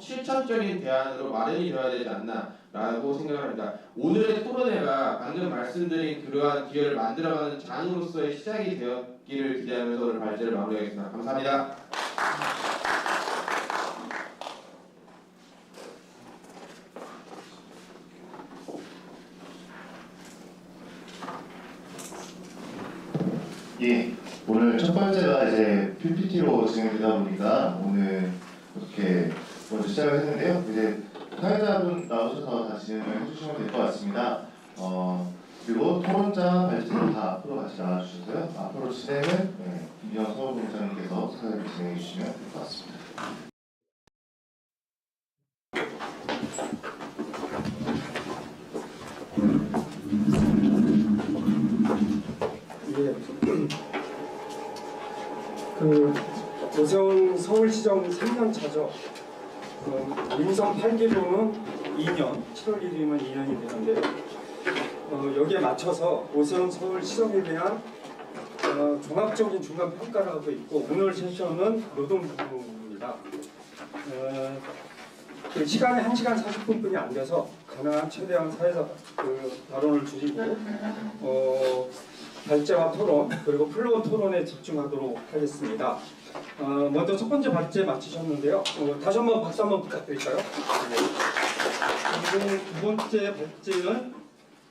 실천적인 대안으로 마련이 되어야 되지 않나라고 생각을 합니다. 오늘의 토론회가 방금 말씀드린 그러한 기회를 만들어가는 장으로서의 시작이 되었기를 기대하면서 오늘 발제를 마무리하겠습니다. 감사합니다. 예, 오늘 첫 번째가 이제 PPT로 진행되다 보니까 오늘 시작을 했는데요. 이제 사회자분 나오셔서 다 진행을 해주시면 될 것 같습니다. 어, 그리고 토론자 발제는 다 앞으로 같이 나와주셔서요. 앞으로 진행은 네, 김영 서울공장님께서 사회를 진행해 주시면 될 것 같습니다. 예. 그 오세훈 서울시정 3년 차죠. 그 민선 8기로는 2년, 7월 1일이면 2년이 되는데요. 어, 여기에 맞춰서 오세훈 서울 시정에 대한 어, 종합적인 중간 평가를 하고 있고 오늘 세션은 노동부입니다. 어, 그 시간이 1시간 40분뿐이 안 돼서 가능한 최대한 사회적 그 발언을 줄이고 어, 발제와 토론 그리고 플로어 토론에 집중하도록 하겠습니다. 어, 먼저 첫 번째 발제 마치셨는데요. 어, 다시 한번 박수 한번 부탁드릴까요? 네. 그리고 두 번째 발제는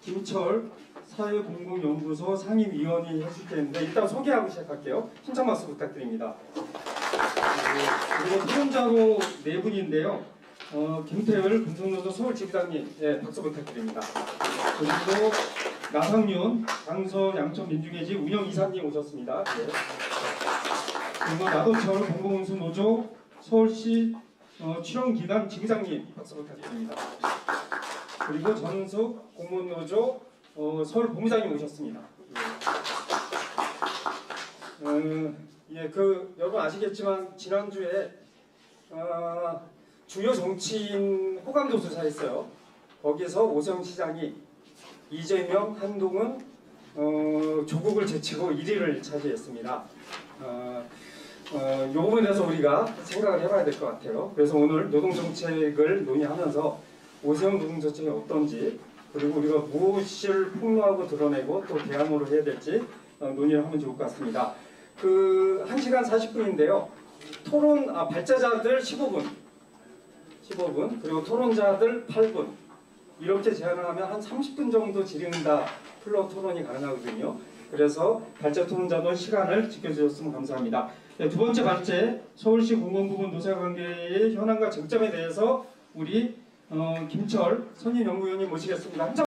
김철 사회공공연구소 상임위원이 해줄 텐데 일단 소개하고 시작할게요. 신청 박수 부탁드립니다. 네, 그리고 토론자로 네 분인데요. 어, 김태을 금속노조 서울지부장님, 예, 박수 부탁드립니다. 그리고 나상윤 강서 양천 민중예지 운영이사님 오셨습니다. 예. 그리고 나도철 공공운수 노조 서울시 어, 출연기관 지부장님 박수 부탁드립니다. 그리고 전숙 공무원노조 어, 서울 본부장님 오셨습니다. 예. 어, 예, 그 여러분 아시겠지만 지난주에 어, 주요 정치인 호감도 조사했어요. 거기서 오세훈 시장이 이재명, 한동훈, 어, 조국을 제치고 1위를 차지했습니다. 어, 어, 이 부분에 대해서 우리가 생각을 해봐야 될 것 같아요. 그래서 오늘 노동정책을 논의하면서 오세훈 노동정책이 어떤지 그리고 우리가 무엇을 폭로하고 드러내고 또 대안으로 해야 될지 어, 논의를 하면 좋을 것 같습니다. 그 1시간 40분인데요. 토론, 아, 발제자들 15분, 15분, 그리고 토론자들 8분, 이렇게 제안을 하면 한 30분 정도 진행다 플로 토론이 가능하거든요. 그래서 발제 토론자도 시간을 지켜주셨으면 감사합니다. 네, 두 번째 발제 서울시 공공부문 노사관계의 현황과 쟁점에 대해서 우리 어, 김철 선임 연구위원님 모시겠습니다.